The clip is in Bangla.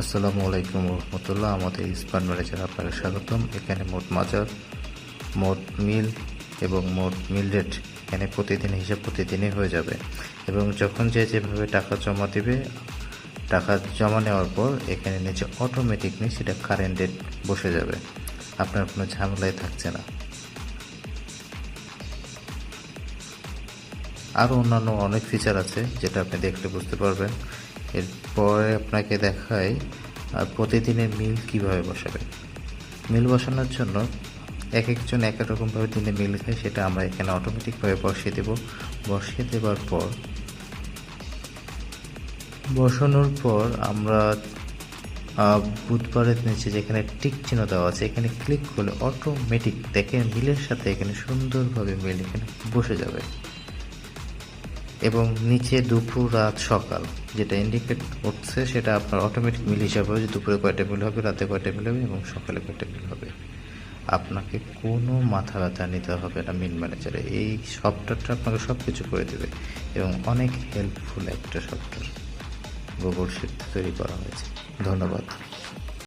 আসসালামু আলাইকুম রহমতুল্লাহ, আমাদের ইস্পান ম্যানেজার আপনাকে স্বাগতম। এখানে মোট মাজার, মোট মিল এবং মোট মিল রেট এখানে প্রতিদিন হিসাব প্রতিদিনই হয়ে যাবে। এবং যখন যে যেভাবে টাকা জমা দিবে, টাকা জমা নেওয়ার পর এখানে নিচে অটোমেটিকলি সেটা কারেন্ট ডেট বসে যাবে। আপনার কোনো ঝামেলায় থাকছে না। আরও অন্যান্য অনেক ফিচার আছে যেটা আপনি দেখলে বুঝতে পারবেন। এরপরে আপনাকে দেখাই, আর প্রতিদিনের মিল কীভাবে বসাবেন? মিল বসানোর জন্য এক একজন এক রকমভাবে দিনে মিল খায়, সেটা আমরা এখানে অটোমেটিকভাবে বসিয়ে দেব। বসিয়ে দেওয়ার পর, বসানোর পর আমরা বুধবারের নিচে যেখানে টিক চিহ্ন দেওয়া আছে, এখানে ক্লিক করলে অটোমেটিক দেখেন মিলের সাথে এখানে সুন্দরভাবে মিল এখানে বসে যাবে। এবং নিচে দুপুর রাত সকাল, যেটা ইন্ডিকেট করছে সেটা আপনার অটোমেটিক মিল হিসাবে হবে যে দুপুরে কয়টা মিল হবে, রাতে কয়টা মিল হবে এবং সকালে কয়টা মিল হবে। আপনাকে কোনো মাথা ব্যথা নিতে হবে না মিল ম্যানেজারে এই সফটওয়্যারটা আপনাকে সব কিছু করে দেবে এবং অনেক হেল্পফুল একটা সফটওয়্যার গুগল শিট তৈরি করা হয়েছে। ধন্যবাদ।